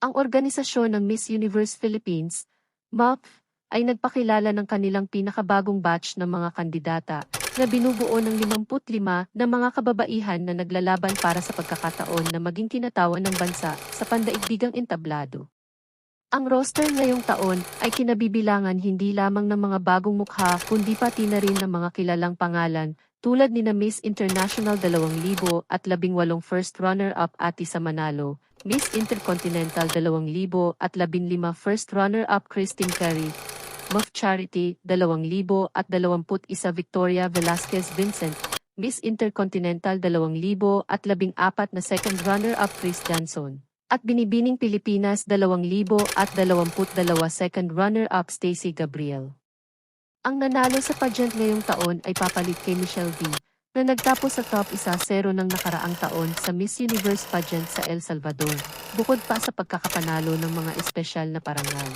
Ang organisasyon ng Miss Universe Philippines, MUF, ay nagpakilala ng kanilang pinakabagong batch ng mga kandidata na binubuo ng 55 na mga kababaihan na naglalaban para sa pagkakataon na maging kinatawan ng bansa sa pandaigdigang entablado. Ang roster ngayong taon ay kinabibilangan hindi lamang ng mga bagong mukha kundi pati na rin ng mga kilalang pangalan tulad ni na Miss International 2000 at 18 first runner-up Atisa Manalo, Miss Intercontinental 2000 at 15 first runner-up Christine Curry, MUF Charity 2000 at 21 Victoria Velasquez Vincent, Miss Intercontinental 2000 at 14 na second runner-up Chris Johnson. At Binibining Pilipinas 2000 at 22 second runner-up Stacy Gabriel. Ang nanalo sa pageant ngayong taon ay papalit kay Michelle V, na nagtapos sa top isa 0 ng nakaraang taon sa Miss Universe pageant sa El Salvador, bukod pa sa pagkakapanalo ng mga espesyal na parangal.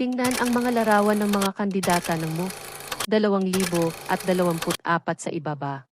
Tingnan ang mga larawan ng mga kandidata ng MOVE 2024 sa ibaba.